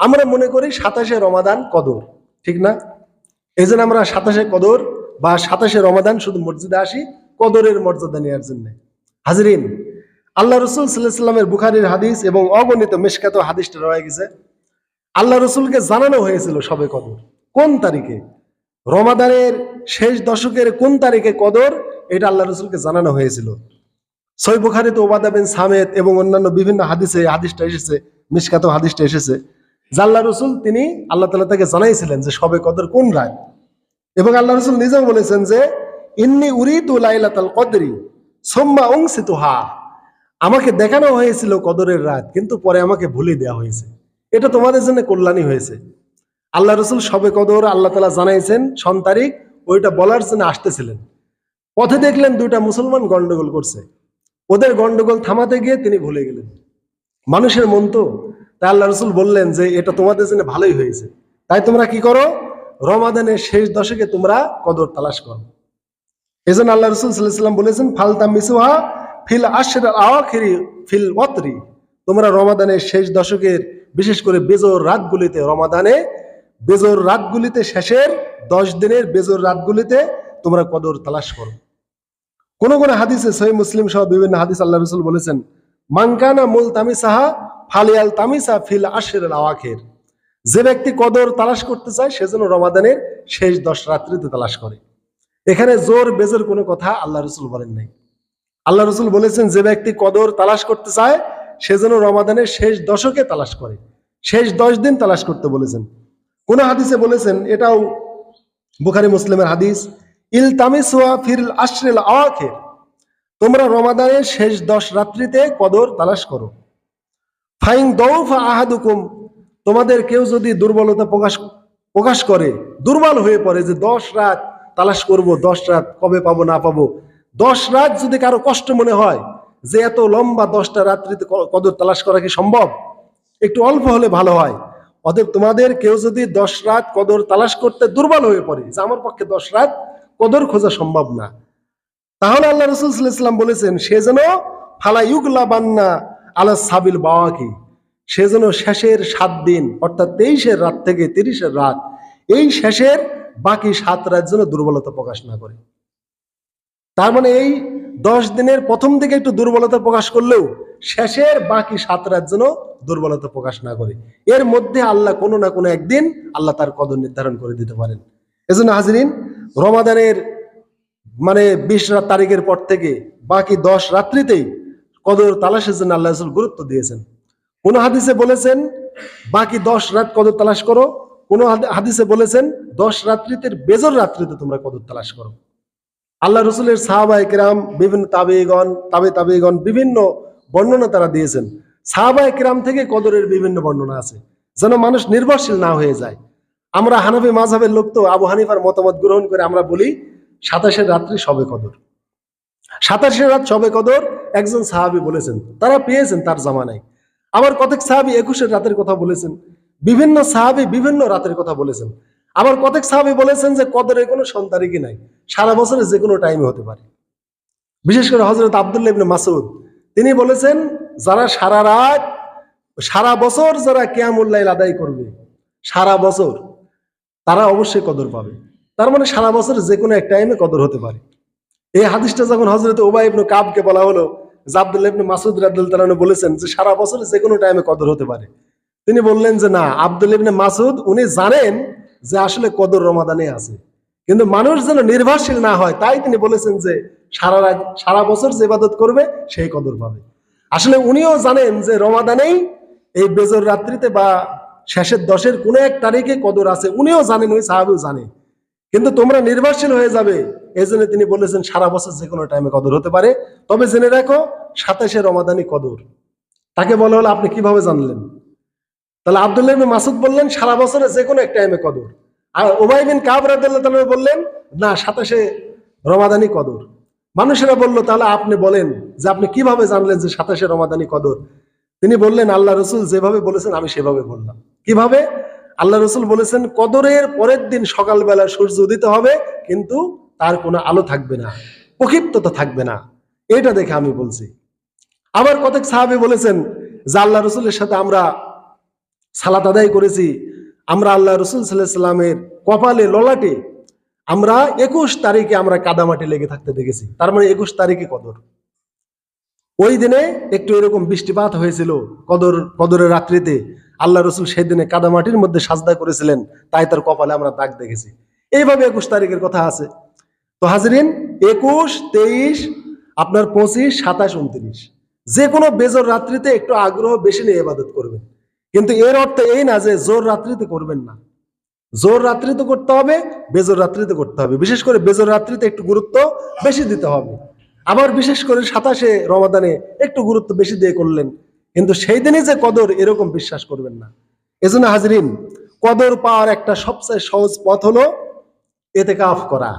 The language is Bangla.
আমরা মনে করি সাতাশে রমাদান কদর, ঠিক না? এই জন্য আমরা সাতাশে কদর বা সাতাশে রমাদান শুধু মসজিদে আসি, কদরের মর্যাদা নেওয়ার জন্য। হাজরিন, আল্লাহ রসুল সাল্লাহ সাল্লামের বুখারির হাদিস এবং অগণিত মেশকাত হাদিসটা রয়ে গেছে। আল্লাহ রসুলকে জানানো হয়েছিল সবে কদর। কোন তারিখে? রমাদানের শেষ দশকের কোন তারিখে কদর? এটা আল্লাহ রসুলকে জানানো হয়েছিল। সই বুখারিতে ওবাদা বিন সামেদ এবং অন্যান্য বিভিন্ন হাদিসে হাদিসটা এসেছে মিসকাত হাদিসটা এসেছে। জাল্লা রসুল তিনি আল্লাহ তালা তাকে জানাইছিলেন যে সবে কদর কোন রায় এবং আল্লাহ রসুল নিজেও বলেছেন যে, ইন্নি উরিতু লাইলাতাল কদরি, সোম্মা অংসিতুহা আমাকে দেখানো হয়েছিল কদরের রাত, কিন্তু পরে আমাকে ভুলে দেওয়া হয়েছে। এটা তোমাদের জন্য কল্যাণী হয়েছে। আল্লাহ রসুল সবে কদর আল্লাহ তালা জানাইছেন, সন তারিখ, ওইটা বলার জন্য আসতেছিলেন। পথে দেখলেন দুইটা মুসলমান গন্ডগোল করছে। ওদের গন্ডগোল থামাতে গিয়ে তিনি ভুলে গেলেন। মানুষের মন তো তাই আল্লাহ রসুল বললেন যে এটা তোমাদের জন্য ভালোই হয়েছে। তাই তোমরা কি করো? রমাদানের শেষ দশকে তোমরা কদর তালাশ করো। এই জন্য আল্লাহ রসুল সাল্লাম বলেছেন, ফালতা মিসুহা ফিল আশের আওয়াখেরি ফিল ওয়াতরি। তোমরা রমাদানের শেষ দশকের, বিশেষ করে বেজোর রাতগুলিতে রমাদানে, বেজোর রাতগুলিতে শেষের দশ দিনের বেজোর রাতগুলিতে তোমরা কদর তালাশ করো। কোন কোন হাদিসে সহি মুসলিম সহ বিভিন্ন হাদিস আল্লাহ রসুল বলেছেন মাঙ্কানা মুল তামিসাহা ফালিয়াল তামিসা ফিল আশের আওয়াখের। যে ব্যক্তি কদর তালাশ করতে চায় সেজন্য রমাদানের শেষ দশ রাত্রিতে তালাশ করে। এখানে জোর বেজোর কোনো কথা আল্লাহ রসুল বলেন নাই। আল্লাহ রসুল বলেছেন, যে ব্যক্তি কদর তালাশ করতে চায় সেজন্য রমাদানের শেষ দশকে তালাশ করে। শেষ দশ দিন তালাশ করতে বলেছেন। কোন হাদিসে বলেছেন, এটাও বুখারি মুসলিমের হাদিস, ইল তামিসুয়া ফিরল আশ্রেল আওয়াখের। তোমরা রমাদানের শেষ দশ রাত্রিতে কদর তালাশ করো। ফাইং দৌফা আহাদুকুম, তোমাদের কেউ যদি দুর্বলতা প্রকাশ প্রকাশ করে, দুর্বল হয়ে পড়ে যে দশ রাত তালাশ করব, দশ রাত কবে পাবো, না পাবো। দশ রাত যদি কারও কষ্ট মনে হয়, যে এত লম্বা দশটা রাত্রিতে কদর তালাশ করা কি সম্ভব? একটু অল্প হলে ভালো হয়। অতএব তোমাদের কেউ যদি দশ রাত কদর তালাশ করতে দুর্বল হয়ে পড়ে, যে আমার পক্ষে দশ রাত কদর খোঁজা সম্ভব না। তাহলে আল্লাহ রসুল সাল্লাম বলেছেন, সে যেন ফালা ইউগলা বান্না আলা সাবিল বাওয়াকি। সে যেন শেষের সাত দিন, অর্থাৎ তেইশের রাত থেকে তিরিশের রাত, এই শেষের বাকি সাত রাত যেন দুর্বলতা প্রকাশ না করে। তার মানে এই দশ দিনের প্রথম দিকে একটু দুর্বলতা প্রকাশ করলেও শেষের বাকি সাত রাত যেন দুর্বলতা প্রকাশ না করে। এর মধ্যে আল্লাহ কোনো না কোনো একদিন আল্লাহ তার কদর নির্ধারণ করে দিতে পারেন। এজন্য হাজরিন, রমাদানের মানে বিশ রাত তারিখের পর থেকে বাকি দশ রাত্রিতেই কদর তালাশের জন্য আল্লাহ রসুল গুরুত্ব দিয়েছেন। কোন হাদিসে বলেছেন, বাকি দশ রাত কদর তালাশ করো। কোন হাদিসে বলেছেন, দশ রাত্রিতে, বেজর রাত্রিতে তোমরা কদর তালাশ করো। আল্লাহ রসুলের সাহাবাই কিরাম বিভিন্ন তাবেগণ তাবে তাবেগণ বিভিন্ন বর্ণনা তারা দিয়েছেন। সাহাবাই কিরাম থেকে কদরের বিভিন্ন বর্ণনা আছে, যেন মানুষ নির্ভরশীল না হয়ে যায়। আমরা হানাফি মাঝহের লোক তো, আবু হানিফার মতামত গ্রহণ করে আমরা বলি, সাতাশের রাত্রি সবে কদর। সাতাশের রাত সবে কদর একজন সাহাবি বলেছেন, তারা পেয়েছেন তার জামানায়। আবার কতক সাহাবি একুশের রাতের কথা বলেছেন, বিভিন্ন সাহাবি বিভিন্ন রাতের কথা বলেছেন। আবার কতক সাহাবি বলেছেন যে কদরের কোনো সন্তারিকই নাই, সারা বছরে যে কোনো টাইমে হতে পারে। বিশেষ করে হজরত আবদুল্লাহ ইবনে মাসুদ তিনি বলেছেন, যারা সারা রাত, সারা বছর যারা কেয়ামুল্লাইল আদায় করবে, সারা বছর তারা অবশ্যই কদর পাবে। তার মানে সারা বছর যে কোনো এক টাইমে কদর হতে পারে। এই হাদিসটা যখন হজরত ওবাই ইবনে কাবকে বলা হলো, যে আব্দুল্লাহ ইবনে মাসুদ রাদিয়াল্লাহু তাআলা বলেছেন যে সারা বছর যে কোনো টাইমে কদর হতে পারে। তিনি বললেন যে না, আব্দুল্লাহ ইবনে মাসুদ উনি জানেন যে আসলে কদর রমাদানে আছে। কিন্তু মানুষ যেন নির্ভরশীল না হয়, তাই তিনি বলেছেন যে সারা সারা বছর যে ইবাদত করবে, সেই কদর পাবে। আসলে উনিও জানেন যে রমাদানেই এই বেজর রাত্রিতে বা শেষের দশের কোনো এক তারিখে কদর আছে। উনিও জানেন, ওই সাহাবিও জানে। কিন্তু তোমরা নির্ভরশীল হয়ে যাবে। এই জন্য তিনি বলেছেন, সারা বছর যে কোনো টাইমে কদর হতে পারে। তবে জেনে রাখো, সাতাশে রমাদানি কদর। তাকে বলা হলো, আপনি কীভাবে জানলেন? তাহলে আব্দুল্লাহ মাসুদ বললেন, সারা বছরে যে কোনো এক টাইমে কদর। আর ওবাই বিন কাব রাদিয়াল্লাহু তাআলা বললেন, না, সাতাশে রমাদানি কদর। মানুষেরা বলল, তাহলে আপনি বলেন যে আপনি কীভাবে জানলেন যে সাতাশে রমাদানি কদর? তিনি বললেন, আল্লাহ রসুল যেভাবে বলেছেন, আমি সেভাবে বললাম। কীভাবে? আল্লাহ রসুল বলেছেন, কদরের পরের দিন সকালবেলা সূর্য উদিত হবে, কিন্তু তার কোনো আলো থাকবে না, প্রক্ষিপ্ততা থাকবে না। এটা দেখে আমি বলছি। আবার কতক সাহাবি বলেছেন যে আল্লাহ রসুলের সাথে আমরা সালাত আদায় করেছি, আমরা আল্লাহ রসুল সাল্লাহ সাল্লামের কপালে ললাটে, আমরা একুশ তারিখে আমরা কাদামাটি লেগে থাকতে দেখেছি, তার মানে একুশ তারিখে কদর। ওই দিনে একটু এরকম বৃষ্টিপাত হয়েছিল কদর, কদরের রাত্রিতে আল্লাহ রসুল সেই দিনে কাদামাটির মধ্যে সাজদা করেছিলেন, তাই তার কপালে আমরা দাগ দেখেছি। এইভাবে একুশ তারিখের কথা আছে। তো হাজরিন, একুশ, তেইশ, আপনার পঁচিশ, সাতাশ, উনত্রিশ। যে কোনো বেজর রাত্রিতে একটু আগ্রহ বেশি নিয়ে ইবাদত করবেন। কিন্তু এর অর্থ এই না যে জোর রাত্রিতে করবেন না। জোর রাত্রিতে করতে হবে, বেজর রাত্রিতে করতে হবে। বিশেষ করে বেজর রাত্রিতে একটু গুরুত্ব বেশি দিতে হবে। আবার বিশেষ করে সাতাশে রমাদানে একটু গুরুত্ব বেশি দিয়ে করলেন কিন্তু সেই দিনই যে কদর এরকম বিশ্বাস করবেন না। এজন্য হাজরিন, কদর পাওয়ার একটা সবচেয়ে সহজ পথ হলো এতে কাফ করা।